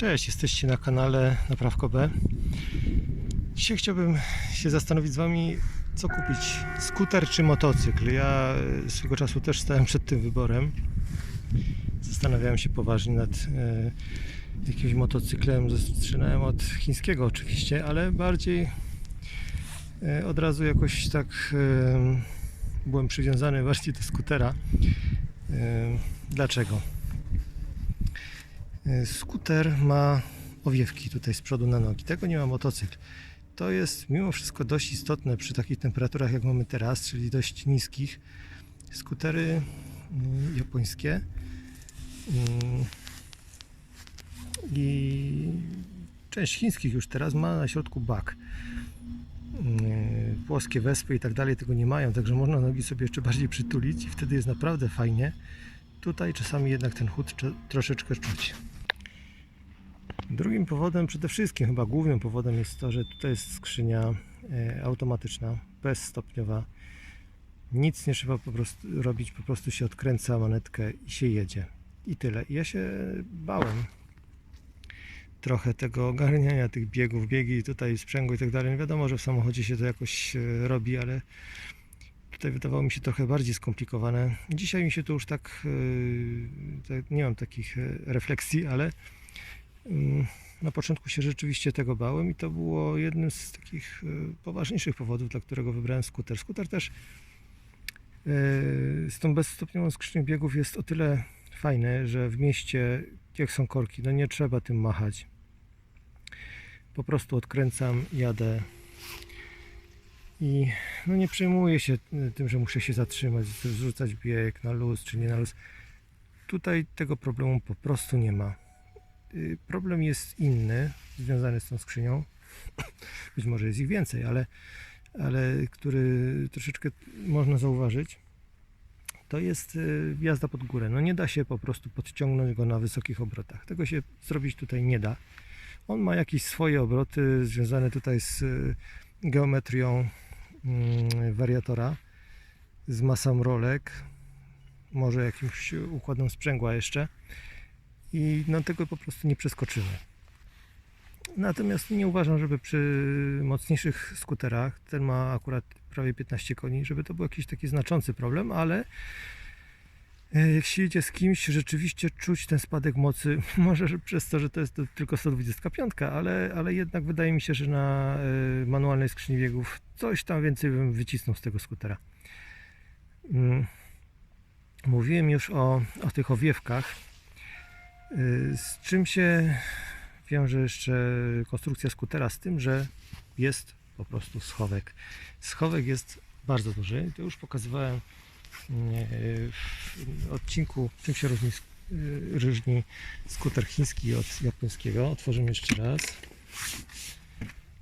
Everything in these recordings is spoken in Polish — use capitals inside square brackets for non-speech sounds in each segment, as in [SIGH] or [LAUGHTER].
Cześć, jesteście na kanale Naprawko B. Dzisiaj chciałbym się zastanowić z Wami, co kupić, skuter czy motocykl. Ja e, swego czasu też stałem przed tym wyborem. Zastanawiałem się poważnie nad e, jakimś motocyklem. Zaczynałem od chińskiego oczywiście, ale bardziej e, od razu jakoś tak e, byłem przywiązany bardziej do skutera. E, dlaczego? E, Skuter ma owiewki tutaj z przodu na nogi. Tego nie ma motocykl. To jest mimo wszystko dość istotne przy takich temperaturach jak mamy teraz, czyli dość niskich. Skutery mm, japońskie mm, i część chińskich już teraz ma na środku bak. Mm, Płoskie wespy i tak dalej tego nie mają, także można nogi sobie jeszcze bardziej przytulić i wtedy jest naprawdę fajnie. Tutaj czasami jednak ten chód troszeczkę czuć. Drugim powodem, przede wszystkim chyba głównym powodem jest to, że tutaj jest skrzynia e, automatyczna, bezstopniowa. Nic nie trzeba po prostu robić, po prostu się odkręca manetkę i się jedzie. I tyle. Ja się bałem trochę tego ogarniania tych biegów, biegi tutaj sprzęgło i tak dalej. No Wiadomo, że w samochodzie się to jakoś e, robi, ale tutaj wydawało mi się trochę bardziej skomplikowane. Dzisiaj mi się to już tak, e, tak nie mam takich refleksji, ale Na początku się rzeczywiście tego bałem i to było jednym z takich e, poważniejszych powodów, dla którego wybrałem skuter. Skuter też e, z tą bezstopniową skrzynią biegów jest o tyle fajny, że w mieście, jak są korki, no nie trzeba tym machać. Po prostu odkręcam, jadę i no nie przejmuję się e, tym, że muszę się zatrzymać, zrzucać bieg na luz czy nie na luz. Tutaj tego problemu po prostu nie ma. Y, Problem jest inny, związany z tą skrzynią. [COUGHS] Być może jest ich więcej, ale, ale który troszeczkę można zauważyć, to jest y, jazda pod górę. No nie da się po prostu podciągnąć go na wysokich obrotach. Tego się zrobić tutaj nie da. On ma jakieś swoje obroty związane tutaj z y, geometrią mm, wariatora, z masą rolek, może jakimś układem sprzęgła jeszcze i no tego po prostu nie przeskoczymy. Natomiast nie uważam, żeby przy mocniejszych skuterach, ten ma akurat prawie 15 koni, żeby to był jakiś taki znaczący problem, ale e, jak się jedzie z kimś, rzeczywiście czuć ten spadek mocy, [LAUGHS] może że przez to, że to jest tylko 125, ale, ale jednak wydaje mi się, że na e, manualnej skrzyni biegów coś tam więcej bym wycisnął z tego skutera. Mm. Mówiłem już o, o tych owiewkach. Y, Z czym się wiąże jeszcze konstrukcja skutera? Z tym, że jest po prostu schowek. Schowek jest bardzo duży. To już pokazywałem y, w odcinku, czym się różni, y, różni skuter chiński od japońskiego. Otworzymy jeszcze raz.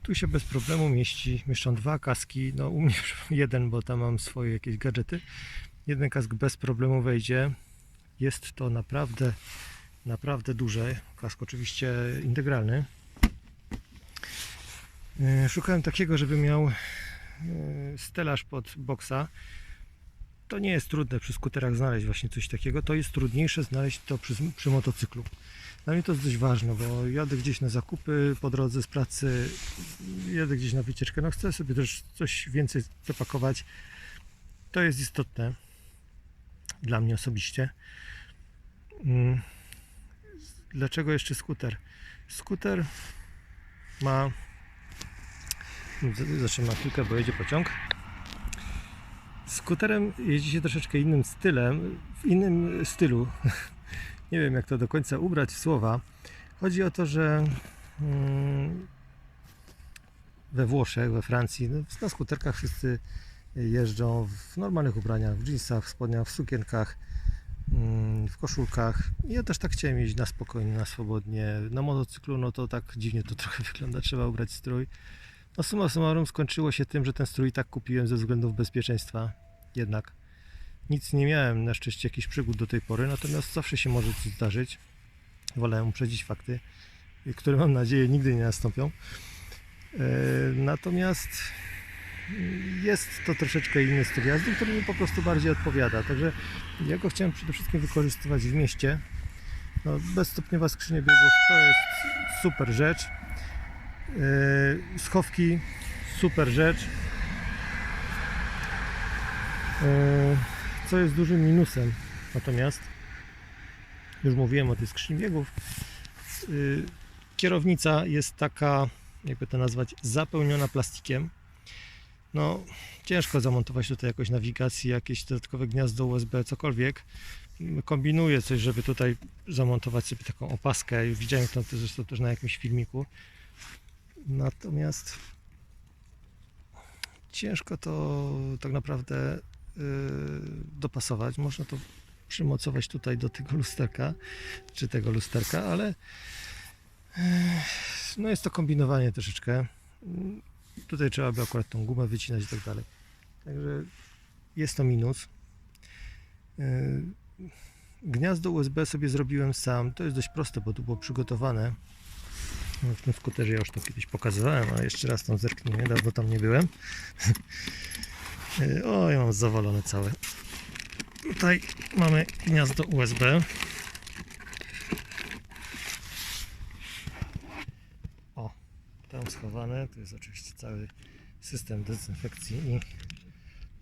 Tu się bez problemu mieści, mieszczą dwa kaski. No u mnie [LAUGHS] jeden, bo tam mam swoje jakieś gadżety. Jeden kask bez problemu wejdzie. Jest to naprawdę naprawdę duże. Kask oczywiście integralny. E, Szukałem takiego, żeby miał e, stelaż pod boksa. To nie jest trudne przy skuterach znaleźć właśnie coś takiego. To jest trudniejsze znaleźć to przy, przy motocyklu. Dla mnie to jest dość ważne, bo jadę gdzieś na zakupy po drodze z pracy, jadę gdzieś na wycieczkę. No chcę sobie też coś więcej zapakować. To jest istotne dla mnie osobiście. Mm. Dlaczego jeszcze skuter? Skuter ma. Z- Zaczynam na chwilkę, bo jedzie pociąg. Skuterem jeździ się troszeczkę innym stylem, w innym stylu. [LAUGHS] Nie wiem, jak to do końca ubrać w słowa. Chodzi o to, że mm, we Włoszech, we Francji, no, na skuterkach wszyscy jeżdżą w normalnych ubraniach, w jeansach, w spodniach, w sukienkach w koszulkach. Ja też tak chciałem jeździć na spokojnie, na swobodnie. Na motocyklu, no to tak dziwnie to [LAUGHS] trochę wygląda, trzeba ubrać strój. No summa summarum skończyło się tym, że ten strój tak kupiłem ze względów bezpieczeństwa. Jednak nic nie miałem na szczęście jakichś przygód do tej pory, natomiast zawsze się może coś zdarzyć. Wolałem uprzedzić fakty, które mam nadzieję nigdy nie nastąpią. E, Natomiast jest to troszeczkę inny styl jazdy, który mi po prostu bardziej odpowiada. Także ja go chciałem przede wszystkim wykorzystywać w mieście. No, bezstopniowa skrzynia biegów to jest super rzecz. Yy, schowki super rzecz. Yy, co jest dużym minusem natomiast już mówiłem o tej skrzyni biegów yy, kierownica jest taka jakby to nazwać zapełniona plastikiem no ciężko zamontować tutaj jakąś nawigację, jakieś dodatkowe gniazdo USB, cokolwiek kombinuję coś, żeby tutaj zamontować sobie taką opaskę. Już widziałem to zresztą też na jakimś filmiku. Natomiast ciężko to tak naprawdę yy, dopasować. Można to przymocować tutaj do tego lusterka, czy tego lusterka, ale yy, no jest to kombinowanie troszeczkę. Tutaj trzeba by akurat tą gumę wycinać i tak dalej. Także jest to minus. Yy, Gniazdo USB sobie zrobiłem sam. To jest dość proste, bo tu było przygotowane. No, W tym skuterze ja już to kiedyś pokazywałem, ale jeszcze raz tam zerknijmy. Dawno tam nie byłem. Yy, [LAUGHS] O, ja mam zawalone całe. Tutaj mamy gniazdo USB. O, tam schowane. To jest oczywiście cały system dezynfekcji i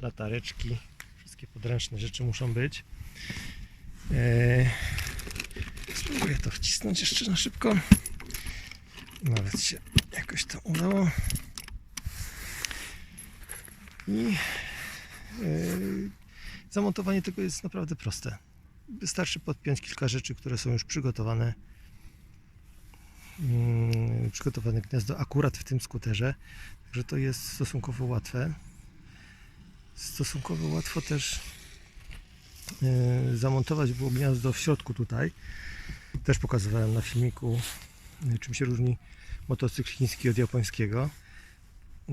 latareczki. Wszystkie podręczne rzeczy muszą być. Eee, spróbuję to wcisnąć jeszcze na szybko. Nawet się jakoś to udało. I eee, zamontowanie tego jest naprawdę proste. Wystarczy podpiąć kilka rzeczy, które są już przygotowane. Mm, przygotowane gniazdo akurat w tym skuterze. Także to jest stosunkowo łatwe. Stosunkowo łatwo też e, zamontować było gniazdo w środku tutaj. Też pokazywałem na filmiku, e, czym się różni motocykl chiński od japońskiego.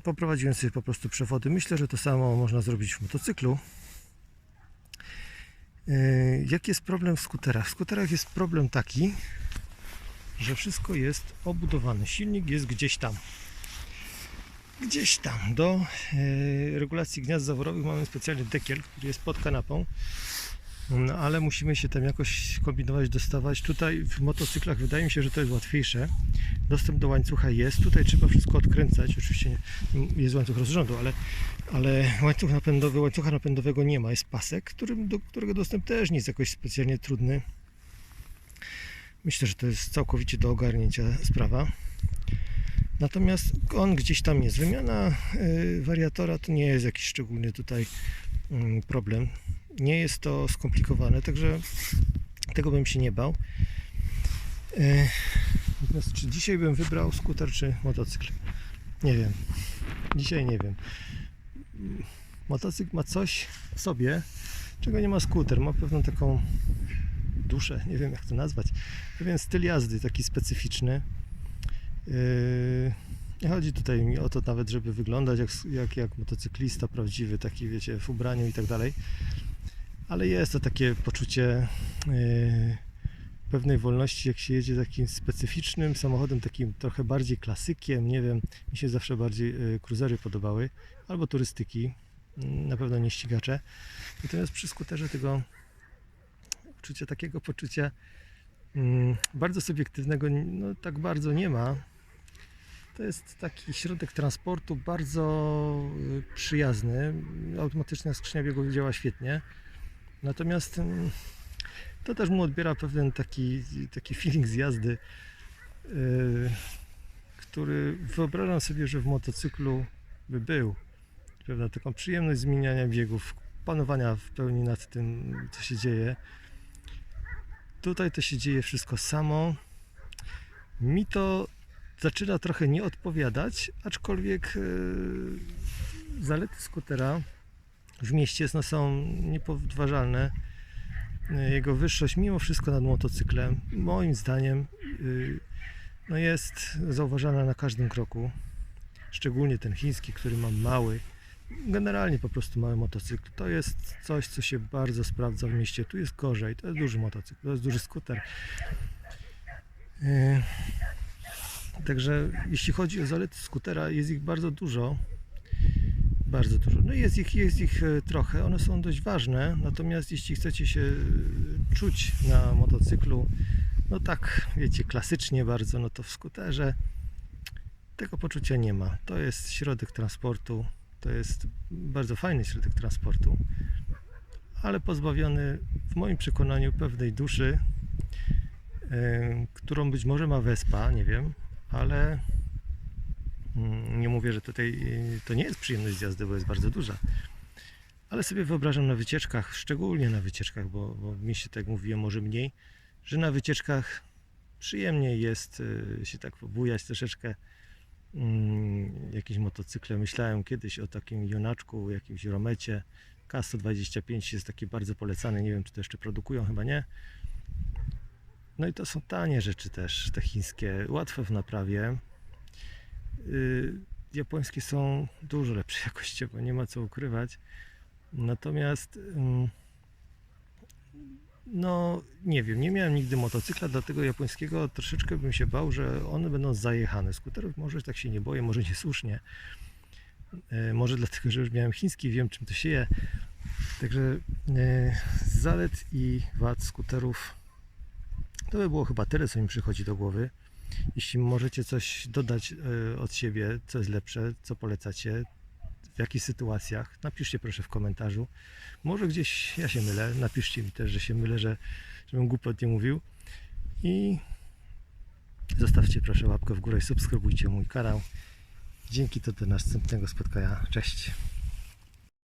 Poprowadziłem sobie po prostu przewody. Myślę, że to samo można zrobić w motocyklu. E, Jaki jest problem w skuterach? W skuterach jest problem taki, że wszystko jest obudowane. Silnik jest gdzieś tam. Gdzieś tam. Do e, regulacji gniazd zaworowych mamy specjalny dekiel, który jest pod kanapą. No, ale musimy się tam jakoś kombinować, dostawać. Tutaj w motocyklach wydaje mi się, że to jest łatwiejsze. Dostęp do łańcucha jest. Tutaj trzeba wszystko odkręcać. Oczywiście jest łańcuch rozrządu, ale, ale łańcuch napędowy, łańcucha napędowego nie ma. Jest pasek, którym, do którego dostęp też nie jest jakoś specjalnie trudny. Myślę, że to jest całkowicie do ogarnięcia sprawa. Natomiast on gdzieś tam jest. Wymiana y, wariatora to nie jest jakiś szczególny tutaj mm, problem. Nie jest to skomplikowane, także tego bym się nie bał. Y, Natomiast czy dzisiaj bym wybrał skuter czy motocykl? Nie wiem. Dzisiaj nie wiem. Motocykl ma coś w sobie, czego nie ma skuter. Ma pewną taką duszę, nie wiem jak to nazwać. Pewien styl jazdy taki specyficzny. Yy, Nie chodzi tutaj mi o to nawet, żeby wyglądać jak, jak, jak motocyklista prawdziwy, taki wiecie, w ubraniu i tak dalej. Ale jest to takie poczucie yy, pewnej wolności, jak się jedzie takim specyficznym samochodem, takim trochę bardziej klasykiem, nie wiem, mi się zawsze bardziej yy, cruisery podobały, albo turystyki, yy, na pewno nie ścigacze. Natomiast przy skuterze tego uczucia, takiego poczucia mm, bardzo subiektywnego, no tak bardzo nie ma. To jest taki środek transportu bardzo y, przyjazny. Automatyczna skrzynia biegów działa świetnie. Natomiast mm, to też mu odbiera pewien taki, taki feeling z jazdy, y, który wyobrażam sobie, że w motocyklu by był. Prawda? Taką przyjemność zmieniania biegów, panowania w pełni nad tym, co się dzieje. Tutaj to się dzieje wszystko samo. Mi to zaczyna trochę nie odpowiadać, aczkolwiek yy, zalety skutera w mieście no, są niepodważalne. Yy, Jego wyższość mimo wszystko nad motocyklem, moim zdaniem, yy, no jest zauważana na każdym kroku. Szczególnie ten chiński, który ma mały, generalnie po prostu mały motocykl. To jest coś, co się bardzo sprawdza w mieście. Tu jest gorzej, to jest duży motocykl, to jest duży skuter. Yy, Także jeśli chodzi o zalety skutera, jest ich bardzo dużo. Bardzo dużo. No jest ich, jest ich e, trochę, one są dość ważne, natomiast jeśli chcecie się e, czuć na motocyklu no tak, wiecie, klasycznie bardzo, no to w skuterze tego poczucia nie ma. To jest środek transportu, to jest bardzo fajny środek transportu, ale pozbawiony w moim przekonaniu pewnej duszy, em, którą być może ma Vespa, nie wiem, ale mm, nie mówię, że tutaj y, to nie jest przyjemność z jazdy, bo jest bardzo duża. Ale sobie wyobrażam na wycieczkach, szczególnie na wycieczkach, bo, bo w mieście, tak mówiłem, może mniej, że na wycieczkach przyjemniej jest y, się tak pobujać troszeczkę jakieś motocykle. Myślałem kiedyś o takim Jonaczku, jakimś Romecie. K125 jest taki bardzo polecany. Nie wiem, czy to jeszcze produkują, chyba nie. No i to są tanie rzeczy też, te chińskie, łatwe w naprawie. Y, japońskie są dużo lepsze [LAUGHS] jakościowo, nie ma co ukrywać. Natomiast ym, no nie wiem, nie miałem nigdy motocykla, dlatego japońskiego troszeczkę bym się bał, że one będą zajechane. Skuterów może tak się nie boję, może niesłusznie. E, Może dlatego, że już miałem chiński, wiem czym to się je. Także e, zalet i wad skuterów to by było chyba tyle, co mi przychodzi do głowy. Jeśli możecie coś dodać e, od siebie, co jest lepsze, co polecacie, w jakich sytuacjach, napiszcie proszę w komentarzu. Może gdzieś ja się mylę, napiszcie mi też, że się mylę, że, żebym głupot nie mówił. I zostawcie proszę łapkę w górę i subskrybujcie mój kanał. Dzięki to do następnego spotkania. Cześć.